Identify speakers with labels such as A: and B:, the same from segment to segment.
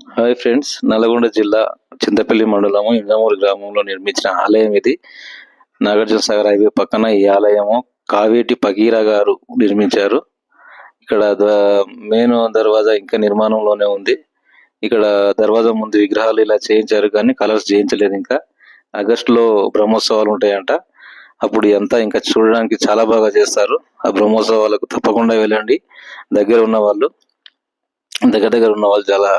A: Hi friends Nalgonda జిల్లా చింతపల్లి మండలము ఇంజమూరు గ్రామంలో నిర్మించిన ఆలయం ఇది. నాగార్జున సాగర్ హైవే పక్కన ఈ ఆలయము కావేటి పగీరా గారు నిర్మించారు. ఇక్కడ మెయిన్ దర్వాజా ఇంకా నిర్మాణంలోనే ఉంది. ఇక్కడ దర్వాజా ముందు విగ్రహాలు ఇలా చేయించారు కానీ కలర్స్ చేయించలేదు ఇంకా. ఆగస్టులో బ్రహ్మోత్సవాలు ఉంటాయంట. అప్పుడు అంతా ఇంకా చూడడానికి చాలా బాగా చేస్తారు. ఆ బ్రహ్మోత్సవాలకు తప్పకుండా వెళ్ళండి. దగ్గర ఉన్న వాళ్ళు దగ్గర దగ్గర ఉన్న వాళ్ళు చాలా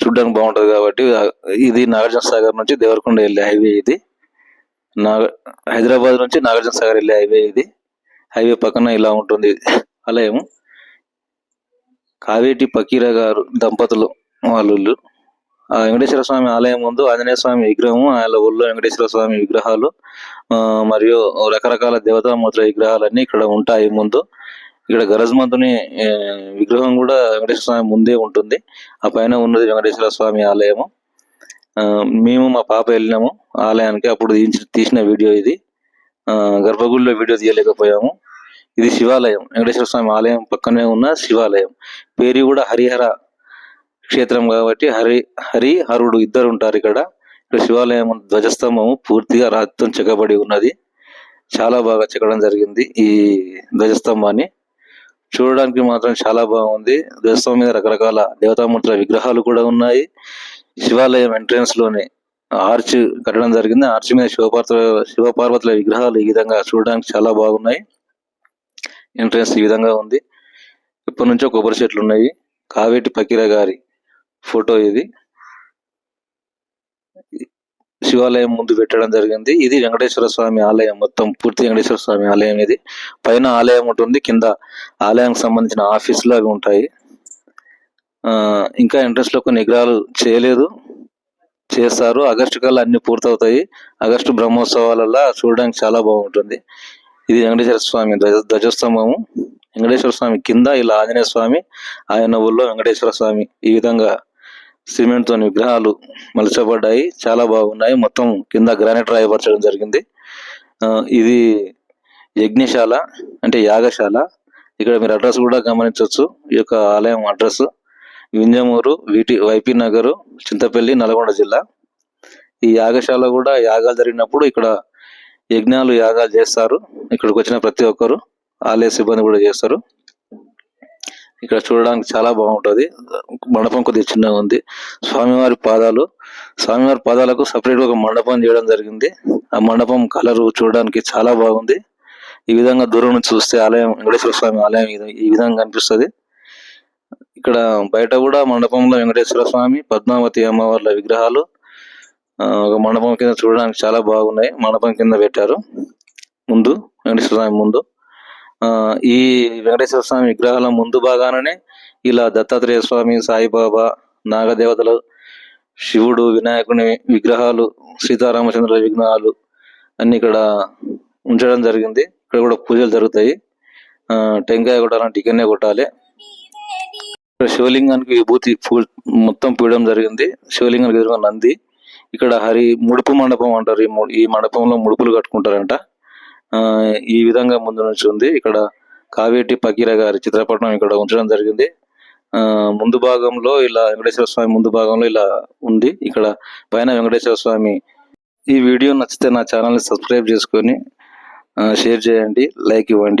A: చూడడానికి బాగుంటది కాబట్టి ఇది నాగార్జున సాగర్ నుంచి దేవరకొండ వెళ్ళే హైవే ఇది. నాగ హైదరాబాద్ నుంచి నాగార్జున సాగర్ వెళ్ళే హైవే ఇది. హైవే పక్కన ఇలా ఉంటుంది ఆలయం. కావేటి పకీర గారు దంపతులు వాళ్ళు ఆ వెంకటేశ్వర స్వామి ఆలయం ముందు ఆంజనేయ స్వామి విగ్రహం ఆయన ఊళ్ళో వెంకటేశ్వర స్వామి విగ్రహాలు ఆ, మరియు రకరకాల దేవతామూర్తుల విగ్రహాలన్నీ ఇక్కడ ఉంటాయి ముందు. ఇక్కడ గరజ్మంతుని విగ్రహం కూడా వెంకటేశ్వర స్వామి ముందే ఉంటుంది. ఆ పైన ఉన్నది వెంకటేశ్వర స్వామి ఆలయము. మేము మా పాప వెళ్ళినాము ఆలయానికి. అప్పుడు తీసిన వీడియో ఇది. గర్భగుడిలో వీడియో తీయలేకపోయాము. ఇది శివాలయం. వెంకటేశ్వర స్వామి ఆలయం పక్కనే ఉన్న శివాలయం. పేరు కూడా హరిహర క్షేత్రం కాబట్టి హరి హరి హరుడు ఇద్దరు ఉంటారు ఇక్కడ. ఇక్కడ శివాలయం ధ్వజస్తంభము పూర్తిగా రాతితో చెక్కబడి ఉన్నది. చాలా బాగా చెక్కడం జరిగింది ఈ ధ్వజస్తంభాన్ని. చూడడానికి మాత్రం చాలా బాగుంది. ధ్వజస్తంభం మీద రకరకాల దేవతామూర్తుల విగ్రహాలు కూడా ఉన్నాయి. శివాలయం ఎంట్రన్స్లోని ఆర్చ్ కట్టడం జరిగింది. ఆర్చ్ మీద శివపార్వత శివపార్వతుల విగ్రహాలు ఈ విధంగా చూడడానికి చాలా బాగున్నాయి. ఎంట్రన్స్ ఈ విధంగా ఉంది. ఇప్పటి నుంచో కొబ్బరి చెట్లు ఉన్నాయి. కావేటి పకీర గారి ఫోటో ఇది. శివాలయం ముందు పెట్టడం జరిగింది. ఇది వెంకటేశ్వర స్వామి ఆలయం మొత్తం పూర్తి వెంకటేశ్వర స్వామి ఆలయం ఇది. పైన ఆలయం ఉంటుంది కింద ఆలయానికి సంబంధించిన ఆఫీసులు అవి ఉంటాయి. ఆ, ఇంకా ఎంట్రన్స్లో కొన్ని విగ్రహాలు చేయలేదు. చేస్తారు. ఆగస్టు కల్లా అన్ని పూర్తవుతాయి. ఆగస్టు బ్రహ్మోత్సవాలలో చూడడానికి చాలా బాగుంటుంది. ఇది వెంకటేశ్వర స్వామి ధ్వజ ధ్వజస్తంభము. వెంకటేశ్వర స్వామి కింద ఇలా ఆంజనేయ స్వామి ఆయన ఊళ్ళో వెంకటేశ్వర స్వామి ఈ విధంగా సిమెంట్ తోని విగ్రహాలు మలచబడ్డాయి. చాలా బాగున్నాయి. మొత్తం కింద గ్రానైట్ రాయపరచడం జరిగింది. ఇది యజ్ఞశాల అంటే యాగశాల. ఇక్కడ మీరు అడ్రస్ కూడా గమనించవచ్చు. ఈ యొక్క ఆలయం అడ్రస్ వింజమూరు వీటి వైపీ నగరు చింతపల్లి నల్గొండ జిల్లా. ఈ యాగశాల కూడా యాగాలు జరిగినప్పుడు ఇక్కడ యజ్ఞాలు యాగాలు చేస్తారు. ఇక్కడికి వచ్చిన ప్రతి ఒక్కరు ఆలయ సిబ్బంది కూడా చేస్తారు. ఇక్కడ చూడడానికి చాలా బాగుంటది. మండపం కొద్దిగా చిన్నగా ఉంది. స్వామివారి పాదాలు స్వామివారి పాదాలకు సపరేట్ ఒక మండపం చేయడం జరిగింది. ఆ మండపం కలర్ చూడడానికి చాలా బాగుంది. ఈ విధంగా దూరం నుంచి చూస్తే ఆలయం వెంకటేశ్వర స్వామి ఆలయం ఈ విధంగా కనిపిస్తుంది. ఇక్కడ బయట కూడా మండపంలో వెంకటేశ్వర స్వామి పద్మావతి అమ్మవార్ల విగ్రహాలు ఆ, ఒక మండపం కింద చూడడానికి చాలా బాగున్నాయి. మండపం కింద పెట్టారు. ముందు వెంకటేశ్వర స్వామి ముందు. ఈ వెంకటేశ్వర స్వామి విగ్రహాల ముందు భాగాననే ఇలా దత్తాత్రేయ స్వామి సాయిబాబా నాగదేవతలు శివుడు వినాయకుని విగ్రహాలు సీతారామచంద్రుల విగ్రహాలు అన్ని ఇక్కడ ఉంచడం జరిగింది. ఇక్కడ కూడా పూజలు జరుగుతాయి. ఆ టెంకాయ కొట్టాలంటే ఇక్కడనే కొట్టాలి. ఇక్కడ శివలింగానికి విభూతి మొత్తం పూయడం జరిగింది. శివలింగానికి ఎదురుగా నంది. ఇక్కడ హరి ముడుపు మండపం అంటారు. ఈ మండపంలో ముడుపులు కట్టుకుంటారంట. ఈ విధంగా ముందు నుంచి ఉంది. ఇక్కడ కావేటి పకీర గారి చిత్రపటం ఇక్కడ ఉంచడం జరిగింది. ఆ ముందు భాగంలో ఇలా వెంకటేశ్వర స్వామి ముందు భాగంలో ఇలా ఉంది. ఇక్కడ పైన వెంకటేశ్వర స్వామి. ఈ వీడియో నచ్చితే నా ఛానల్ని సబ్స్క్రైబ్ చేసుకొని షేర్ చేయండి లైక్ ఇవ్వండి.